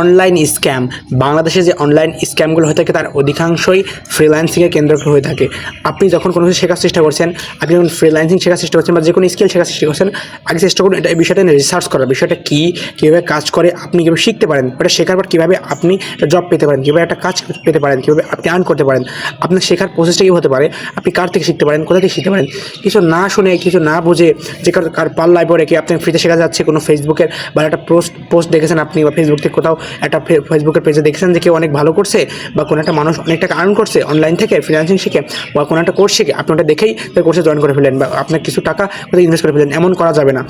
Online scam বাংলাদেশে যে online স্ক্যামগুলো হয়ে থাকে, তার অধিকাংশই ফ্রিল্যান্সিংয়ে কেন্দ্র হয়ে থাকে। আপনি যখন কোনো কিছু শেখার চেষ্টা করছেন, আপনি যখন ফ্রিল্যান্সিং শেখার চেষ্টা করছেন বা যে কোনো স্কিল শেখার চেষ্টা করছেন, আগে চেষ্টা করুন এটা এই বিষয়টা রিসার্চ করার, বিষয়টা কী, কীভাবে কাজ করে, আপনি কীভাবে শিখতে পারেন, ওটা শেখার পর কীভাবে আপনি জব পেতে পারেন, কীভাবে একটা কাজ পেতে পারেন, কীভাবে আপনি আর্ন করতে পারেন, আপনার শেখার প্রসেসটা কী হতে পারে, আপনি কার থেকে শিখতে পারেন, কোথা থেকে শিখতে পারেন, কিছু না শুনে, কিছু না বুঝে, যে কার পাল্লায় পড়ে, কি আপনি ফ্রিতে শেখা যাচ্ছে কোনো ফেসবুকের বা একটা পোস্ট পোস্ট দেখেছেন আপনি বা ফেসবুক থেকে কোথাও একটা ফেসবুকের পেজে দেখেছেন যে কেউ অনেক ভালো করছে বা কোনো একটা মানুষ অনেক টাকা আর্ন করছে অনলাইন থেকে ফ্রিল্যান্সিং শিখে বা কোনো একটা কোর্স শিখে, আপনি ওটা দেখেই তার কোর্সে জয়েন করে ফেলেন বা আপনার কিছু টাকা কোথায় ইনভেস্ট করে ফেলেন এমন করা যাবে না।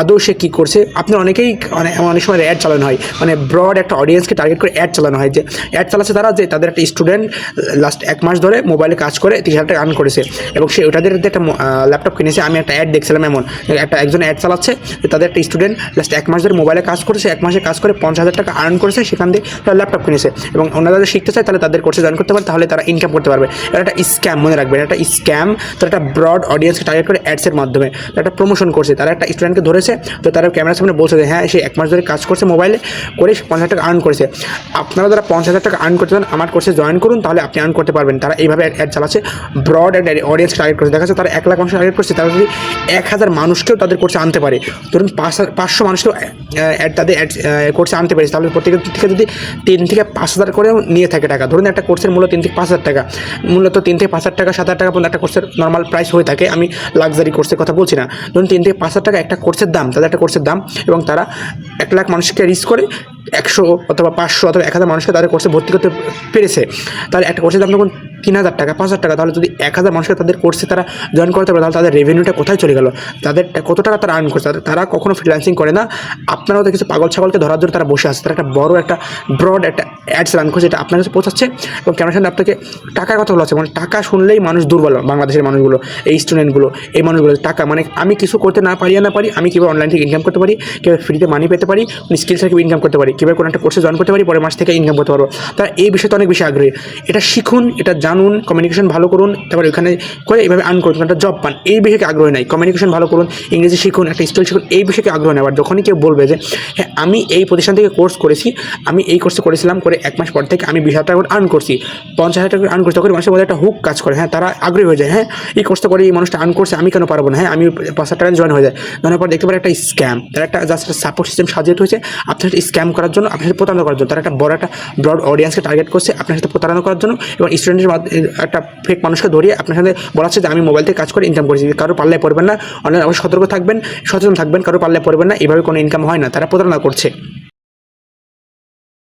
আদৌ সে কী করছে? আপনি অনেকেই অনেক অনেক সময় অ্যাড চালানো হয় মানে ব্রড একটা অডিয়েন্সকে টার্গেট করে অ্যাড চালানো হয় যে অ্যাড চালাচ্ছে তারা যে তাদের একটা স্টুডেন্ট লাস্ট এক মাস ধরে মোবাইলে কাজ করে, তিরিশ হাজার টাকা আর্ন করেছে। এবং সে ওটাদের একটা ল্যাপটপ কিনেছে, আমি একটা অ্যাড দেখছিলাম এমন, একটা, একজন অ্যাড চালাচ্ছে তাদের একটা স্টুডেন্ট লাস্ট এক মাস ধরে মোবাইলে কাজ করেছে, এক মাসে কাজ করে পঞ্চাশ হাজার টাকা আর্ন করেছে, সেখান দিয়ে তারা ল্যাপটপ কিনেছে। এবং ওনারা যদি শিখতে চায়, তাহলে তাদের কোর্সে জয়েন করতে পারে, তাহলে তারা ইনকাম করতে পারবে। এটা একটা স্ক্যাম মনে রাখবেন, এটা একটা স্ক্যাম তারা একটা ব্রড অডিয়েন্সকে টার্গেট করে অ্যাডসের মাধ্যমে। একটা প্রমোশন করছে, তারা একটা স্টুডেন্টকে ধরেছে, তো তারা ক্যামেরার সামনে বলছে যে হ্যাঁ সে এক মাস ধরে কাজ করছে মোবাইলে করে সে পঞ্চাশ টাকা আর্ন করেছে। আপনারা যারা পঞ্চাশ হাজার টাকা আর্ন করতে চান, আমার কোর্সে জয়েন করুন, তাহলে আপনি আর্ন করতে পারবেন। তারা এইভাবে অ্যাড চালাচ্ছে ব্রড অ্যাড অডিয়েন্স টার্গেট করছে। দেখা যাচ্ছে তারা এক লাখ মানুষ টার্গেট করছে, তারা যদি এক হাজার মানুষকেও তাদের কোর্সে আনতে পারে, ধরুন পাঁচ পাঁচশো মানুষকেও অ্যাড তাদের অ্যাড কোর্সে আনতে পারে তাহলে প্রত্যেকের থেকে যদি তিন থেকে পাঁচ হাজার করে নিয়ে থাকে টাকা। ধরুন একটা কোর্সের মূল্য তিন থেকে পাঁচ হাজার টাকা। মূলত তিন থেকে পাঁচ হাজার টাকা, সাত হাজার টাকা পর্যন্ত একটা কোর্সের নর্মাল প্রাইস হয়ে থাকে। আমি লাক্সারি কোর্সের কথা বলছি না। ধরুন তিন থেকে পাঁচ হাজার টাকা একটা কোর্সের দাম তাদের একটা কোর্সের দাম এবং তারা এক লাখ মানুষকে রিচ করে একশো অথবা পাঁচশো অথবা এক হাজার মানুষকে তাদের কোর্সে ভর্তি করতে পেরেছে। তাহলে একটা কোর্সের দাম যখন তিন হাজার টাকা, পাঁচ হাজার টাকা, তাহলে যদি এক হাজার মানুষকে তাদের কোর্সে তারা জয়েন করতে পারে, তাহলে তাদের রেভিনিউটা কোথায় চলে গেল? তাদের কত টাকা তারা আর্ন করছে? তারা কখনো ফ্রিল্যান্সিং করে না। আপনারাও তো কিছু পাগল ছাগলকে ধরার জন্য তারা বসে আছে। তারা একটা বড় একটা ব্রড একটা অ্যাডস রান করছে এটা আপনার কাছে পৌঁছাচ্ছে। এবং ক্যামেরার সামনে আপনাকে টাকার কথা বলা হচ্ছে মানে টাকা শুনলেই মানুষ দুর্বল বাংলাদেশের মানুষগুলো, এই স্টুডেন্টগুলো এই মানুষগুলো। টাকা মানে আমি কিছু করতে না পারি না পারি, আমি কীভাবে অনলাইন থেকে ইনকাম করতে পারি, কীভাবে ফ্রিতে মানি পেতে পারি স্কিল থেকে ইনকাম করতে পারি, কীভাবে কোনো একটা কোর্সে জয়েন করতে পারি, পরের মাস থেকে ইনকাম করতে পারব। তারা এই বিষয়তে অনেক বেশি আগ্রহী। এটা শিখুন, এটা জানুন কমিউনিকেশন ভালো করুন তারপর এখানে করে এইভাবে আর্ন করুন, একটা জব পান, এই বিষয়ে আগ্রহ নাই কমিউনিকেশন ভালো করুন, ইংরেজি শিখুন, একটা স্কিল শিখুন, এই বিষয়ে আগ্রহ নেই, আবার যখনই কেউ বলবে যে হ্যাঁ আমি এই প্রতিষ্ঠান থেকে কোর্স করেছি, আমি এই কোর্সে করেছিলাম, করে এক মাস পর থেকে আমি বিশ হাজার টাকা আর্ন করছি, পঞ্চাশ হাজার টাকা আর্ন করছি, তখন মানুষের মধ্যে একটা হুক কাজ করে হ্যাঁ তারা আগ্রহী হয়ে যায় হ্যাঁ এই কোর্সটা করে, এই মানুষটা আর্ন করছে, আমি কেন পারব না হ্যাঁ আমি পাঁচ হাজার টাকা জয়েন হয়ে যায়। জয়েন পর দেখতে পারে একটা স্ক্যাম তারা একটা জাস্ট সাপোর্ট সিস্টেম সাজিয়ে হয়েছে আপনার সাথে স্ক্যাম করার জন্য, আপনার সাথে প্রতারণা করার জন্য, তারা একটা বড় একটা ব্রড অডিয়েন্সকে টার্গেট করছে, আপনার সাথে প্রতারণা করার জন্য, এবং স্টুডেন্টের একটা ফেক মানুষকে ধরিয়ে আপনার সাথে বলাচ্ছে যে আমি মোবাইল থেকে কাজ করে ইনকাম করেছি। কারও পাল্লায় পড়বেন না। অনলাইন অবশ্যই সতর্ক থাকবেন, সচেতন থাকবেন, কারও পাল্লায় পড়বেন না। এভাবে কোনো ইনকাম হয় না। তারা প্রতারণা করছে।